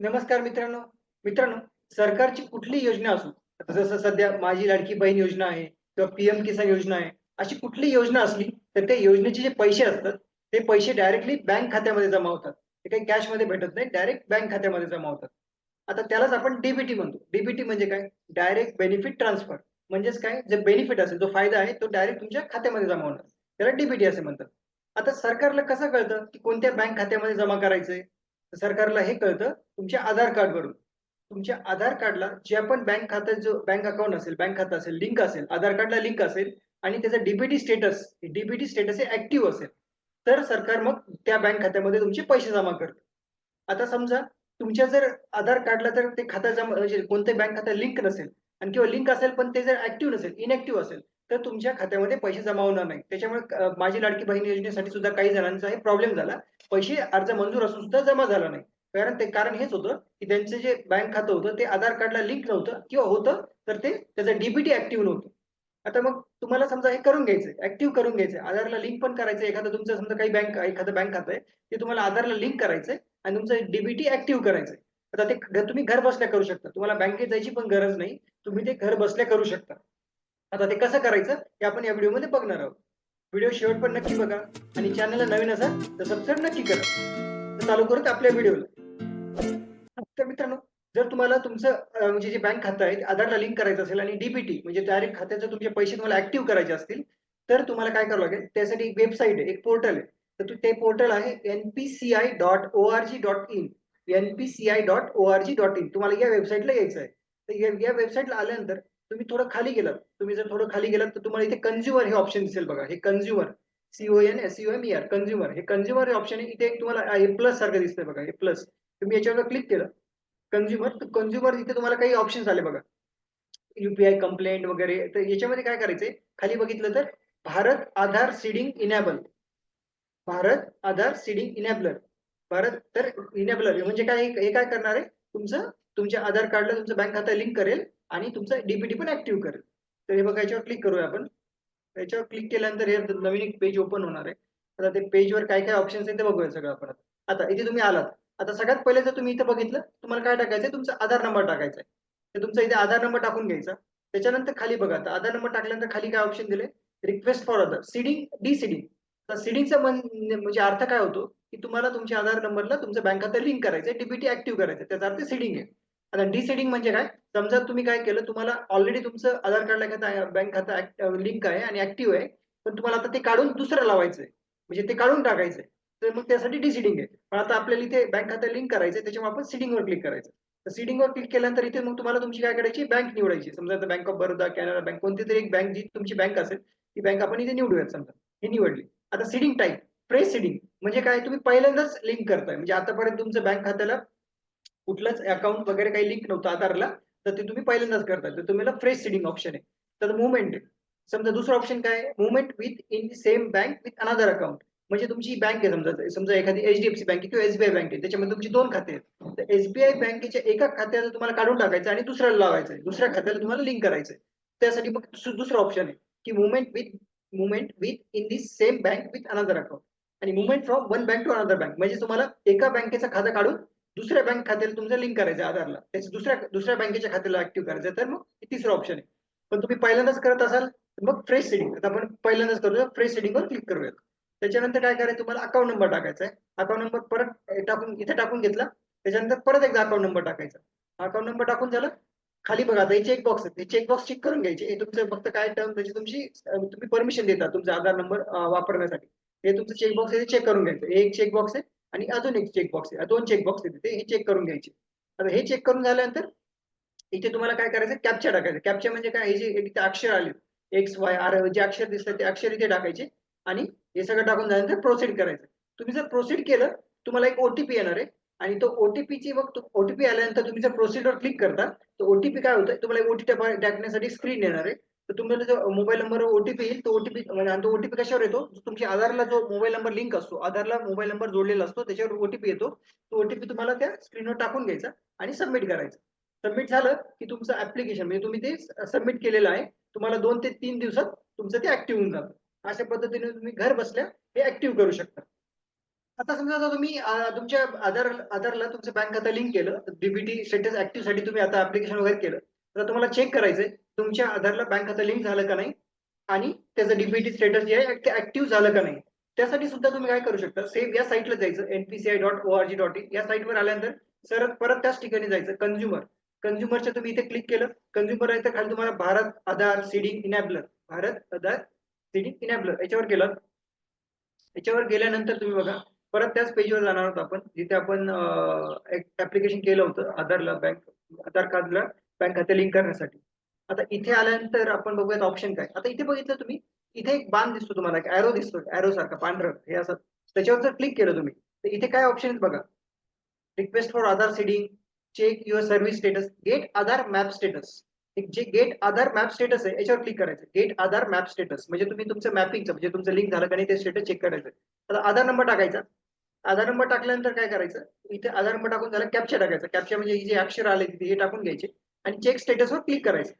नमस्कार मित्रांनो. मित्रांनो सरकारची कुठली योजना असो जसं सध्या माझी लाडकी बहीण योजना आहे किंवा पीएम किसान योजना आहे अशी कुठली योजना असली तर त्या योजनेचे जे पैसे असतात ते पैसे डायरेक्टली बँक खात्यामध्ये जमा होतात. ते काही कॅशमध्ये भेटत नाही डायरेक्ट बँक खात्यामध्ये जमा होतात. आता त्यालाच आपण डीबीटी म्हणतो. डीबीटी म्हणजे काय? डायरेक्ट बेनिफिट ट्रान्सफर म्हणजेच काय? जे बेनिफिट असेल जो फायदा आहे तो डायरेक्ट तुमच्या खात्यामध्ये जमा होणार. त्याला डीबीटी असे म्हणतात. आता सरकारला कसं कळतं की कोणत्या बँक खात्यामध्ये जमा करायचंय? सरकारला हे कळतं तुमच्या आधार कार्ड वरून तुमच्या आधार कार्डला जे पण बँक खात्यात जो बँक अकाउंट असेल बँक खातं असेल लिंक असेल आधार कार्डला लिंक असेल आणि त्याचं डीबीटी स्टेटस डीबीटी स्टेटस हे ऍक्टिव्ह असेल तर सरकार मग त्या बँक खात्यामध्ये तुमचे पैसे जमा करतं. आता समजा तुमच्या जर आधार कार्डला जर ते खाता जमा म्हणजे कोणते बँक खात्या लिंक नसेल आणि किंवा लिंक असेल पण ते जर ऍक्टिव्ह नसेल इनॅक्टिव्ह असेल तर तुमच्या खात्यामध्ये पैसे जमा होणार नाही. त्याच्यामुळे माझी लाडकी बहीण योजनेसाठी सुद्धा काही जणांचा हे प्रॉब्लेम झाला. पैसे अर्ज मंजूर असून सुद्धा जमा झाला नाही. कारण ते कारण हेच होतं की त्यांचं जे बँक खातं होतं ते आधार कार्डला लिंक नव्हतं किंवा होतं तर ते त्याचं डीबीटी ऍक्टिव्ह नव्हतं. आता मग तुम्हाला समजा हे करून घ्यायचं ऍक्टिव्ह करून घ्यायचं आधारला लिंक पण करायचं एखादं तुमचं समजा काही बँक एखादं बँक खातं आहे ते तुम्हाला आधारला लिंक करायचंय आणि तुमचं डीबीटी ऍक्टिव्ह करायचंय. आता ते तुम्ही घर बसल्या करू शकता. तुम्हाला बँकेत जायची पण गरज नाही. तुम्ही ते घर बसल्या करू शकता. आता ते कसं करायचं हे आपण या व्हिडिओमध्ये बघणार आहोत. व्हिडिओ शेवट पण नक्की बघा आणि चॅनलला नवीन असाल तर सबस्क्राईब नक्की करा. तर चालू करत आपल्या व्हिडिओला तर मित्रांनो जर तुम्हाला तुमचं म्हणजे जे बँक खातं आहे आधारला लिंक करायचं असेल आणि डीबीटी म्हणजे डायरेक्ट खात्याचे तुमचे पैसे तुम्हाला ऍक्टिव्ह करायचे असतील तर तुम्हाला काय करावं लागेल? त्यासाठी एक वेबसाईट आहे एक पोर्टल आहे. तर ते पोर्टल आहे NPCI dot O R G dot in NPCI dot O R G dot in तुम्हाला या वेबसाईटला यायचं आहे. तर या वेबसाईटला आल्यानंतर तुम्ही थोडं खाली गेलात. तुम्ही जर थोडं खाली गेलात तर तुम्हाला इथे कन्झ्युमर हे ऑप्शन दिसेल बघा. हे consumer C O N S M E R consumer हे कन्झ्युमर हे ऑप्शन इथे एक तुम्हाला ए प्लस सारखं दिसतंय बघा. हे प्लस तुम्ही याच्यावर क्लिक केलं. कन्झ्युमर तर कन्झ्युमर इथे तुम्हाला काही ऑप्शन्स आले बघा. युपीआय कंप्लेंट वगैरे. तर याच्यामध्ये काय करायचंय? खाली बघितलं तर Bharat Aadhaar seeding enable Bharat Aadhaar seeding enabler Bharat तर इनॅबलर म्हणजे काय? हे हे काय करणार आहे? तुमचं तुमच्या आधार कार्डला तुमचं बँक खातं लिंक करेल. आणि तुमचं डीपीटी पण ऍक्टिव्ह करेल. तर हे बघा याच्यावर क्लिक करूया आपण. याच्यावर क्लिक केल्यानंतर हे नवीन एक पेज ओपन होणार आहे. आता ते पेजवर काय काय ऑप्शन्स आहेत ते बघूया सगळं आपण आता. इथे तुम्ही आलात. आता सगळ्यात पहिले जर तुम्ही इथं बघितलं तुम्हाला काय टाकायचंय तुमचा आधार नंबर टाकायचा आहे. तर तुमचा इथे आधार नंबर टाकून घ्यायचा. त्याच्यानंतर खाली बघा आता आधार नंबर टाकल्यानंतर खाली काय ऑप्शन दिले? Request for other seeding de seeding तर सीडिंगचा म्हणजे अर्थ काय होतो? की तुम्हाला तुमच्या आधार नंबरला तुमचं बँक खातं लिंक करायचं डीबीटी ऍक्टिव्ह करायचं त्याचा अर्थ सीडिंग आहे. आता डी सीडिंग म्हणजे काय? समजा तुम्ही काय केलं तुम्हाला ऑलरेडी तुमचं आधार कार्डला खातं बँक खातं लिंक आहे आणि ऍक्टिव्ह आहे पण तुम्हाला आता ते काढून दुसरं लावायचंय. म्हणजे ते काढून टाकायचंय. तर मग त्यासाठी डिसिडिंग आहे. पण आता आपल्याला इथे बँक खात्या लिंक करायचंय त्याच्यामुळे आपण सीडिंग वर क्लिक करायचं. तर सीडिंग वर क्लिक केल्यानंतर इथे मग तुम्हाला तुमची काय करायची? बँक निवडायची. समजा आता bank of Baroda Canara bank कोणती तरी एक बँक जी तुमची बँक असेल ती बँक आपण इथे निवडूयात समजा. हे निवडली. आता सीडिंग टाईप प्रेस सीडिंग म्हणजे काय? तुम्ही पहिल्यांदाच लिंक करताय. म्हणजे आतापर्यंत तुमचं बँक खात्याला कुठलंच अकाउंट वगैरे काही लिंक नव्हतं आधारला तर ते तुम्ही पहिल्यांदाच करताय. तर तुम्हाला फ्रेश सिडिंग ऑप्शन आहे. तर मुवमेंट आहे. समजा दुसरं ऑप्शन काय movement with in same bank with another account म्हणजे तुमची बँक आहे समजा समजा एखादी एचडीएफसी बँक किंवा एसबीआय बँक आहे त्याच्यामध्ये तुमची दोन खाते आहेत. तर एसबीआय बँकेच्या एका खात्याला तुम्हाला काढून टाकायचं आणि दुसऱ्याला लावायचं आहे. दुसऱ्या खात्याला तुम्हाला लिंक करायचं आहे. त्यासाठी मग दुसरं ऑप्शन आहे की movement with movement within the same bank with another account आणि movement from one bank to another bank म्हणजे तुम्हाला एका बँकेचं खातं काढून दुसऱ्या बँक खात्याला तुमचं लिंक करायचं आधारला. त्याचं दुसऱ्या दुसऱ्या बँकेच्या खात्याला ऍक्टिव्ह करायचं आहे, तर मग हे तिसरं ऑप्शन आहे. पण तुम्ही पहिल्यांदाच करत असाल तर मग फ्रेश सेडिंग आता आपण पहिल्यांदाच करूया फ्रेश सेडिंगवर क्लिक करूया त्याच्यानंतर काय करायचं तुम्हाला अकाउंट नंबर टाकायचा आहे. अकाउंट नंबर परत टाकून इथे टाकून घेतला. त्याच्यानंतर परत एकदा अकाउंट नंबर टाकायचा. अकाउंट नंबर टाकून झालं खाली बघा आता हे चेक बॉक्स आहे. चेक बॉक्स चेक करून घ्यायचे. हे तुमचं फक्त काय टर्म म्हणजे त्याची तुमची तुम्ही परमिशन देता तुमचा आधार नंबर वापरण्यासाठी. हे तुमचं चेक बॉक्स आहे चेक करून घ्यायचं. हे एक चेक बॉक्स आहे. आणि अजून एक चेक बॉक्स आहे. दोन चेक बॉक्स आहेत तिथे हे चेक करून घ्यायचे. आता हे चेक करून झाल्यानंतर इथे तुम्हाला काय करायचं कॅप्चर टाकायचं कॅप्चर म्हणजे काय? हे जे तिथे अक्षर आले. एक्स वाय आर जे अक्षर दिसतात ते अक्षर इथे टाकायचे. आणि हे सगळं टाकून झाल्यानंतर प्रोसीड करायचं. तुम्ही जर प्रोसीड केलं तुम्हाला एक ओटीपी येणार आहे. आणि तो ओटीपीची मग ओटीपी आल्यानंतर तुम्ही जर प्रोसिडर क्लिक करता तर ओटीपी काय होतं तुम्हाला एक ओटीपी टाकण्यासाठी स्क्रीन येणार आहे. तर तुम्हाला जो मोबाईल नंबर ओटीपी येईल तो ओटीपी म्हणजे आणि तो ओटीपी कशावर येतो? तुमच्या आधारला जो मोबाईल नंबर लिंक असतो आधारला मोबाईल नंबर जोडलेला असतो त्याच्यावर ओटीपी येतो. तो ओटीपी तुम्हाला त्या स्क्रीनवर टाकून घ्यायचा आणि सबमिट करायचं. सबमिट झालं की तुमचं ऍप्लिकेशन म्हणजे तुम्ही ते सबमिट केलेलं आहे तुम्हाला दोन ते तीन दिवसात तुमचं ते ऍक्टिव्ह होऊन जातं. अशा पद्धतीने तुम्ही घर बसल्या हे ऍक्टिव्ह करू शकता. आता समजा तुम्ही तुमच्या आधार आधारला तुमचं बँक खाता लिंक केलं डीबीटी स्टेटस ऍक्टिव्हसाठी तुम्ही आता ऍप्लिकेशन वगैरे केलं तर तुम्हाला चेक करायचंय तुमच्या आधारला बँक खातं लिंक झालं का नाही? आणि त्याचं डीबीटी स्टेटस जे आहे ते ऍक्टिव्ह झालं का नाही? त्यासाठी सुद्धा तुम्ही काय करू शकता? सेम या साईटला जायचं NPCI dot O R G dot in या साईटवर आल्यानंतर सर परत त्याच ठिकाणी जायचं कन्झ्युमर कन्झ्युमरच्या तुम्ही इथे क्लिक केलं. कंझ्युमर आहे तर खाली तुम्हाला Bharat Aadhaar seeding enabler Bharat Aadhaar seeding enabler याच्यावर केलं. याच्यावर गेल्यानंतर तुम्ही बघा परत त्याच पेजवर जाणार आहोत आपण जिथे आपण एक ऍप्लिकेशन केलं होतं आधारला बँक आधार कार्डला बँक खाते लिंक करण्यासाठी. आता इथे आल्यानंतर आपण बघूयात ऑप्शन काय. आता इथे बघितलं तुम्ही इथे एक बाण दिसतो तुम्हाला ऍरो दिसतो ऍरो सारखा पांढरं हे असं. त्याच्यावर जर क्लिक केलं तुम्ही तर इथे काय ऑप्शन आहेत बघा. Request for Aadhaar seeding check your service status get Aadhaar map status जे गेट आधार मॅप स्टेटस आहे याच्यावर क्लिक करायचं. गेट आधार मॅप स्टेटस म्हणजे तुम्ही तुमचं मॅपिंगचं म्हणजे तुमचं लिंक झालं का नाही ते स्टेटस चेक करायचं. आता आधार नंबर टाकायचा. आधार नंबर टाकल्यानंतर काय करायचं? इथे आधार नंबर टाकून झालं कॅप्चर टाकायचा. कॅप्चर म्हणजे जे अक्षर आले तिथे हे टाकून घ्यायचे. आणि चेक स्टेटसवर क्लिक करायचं.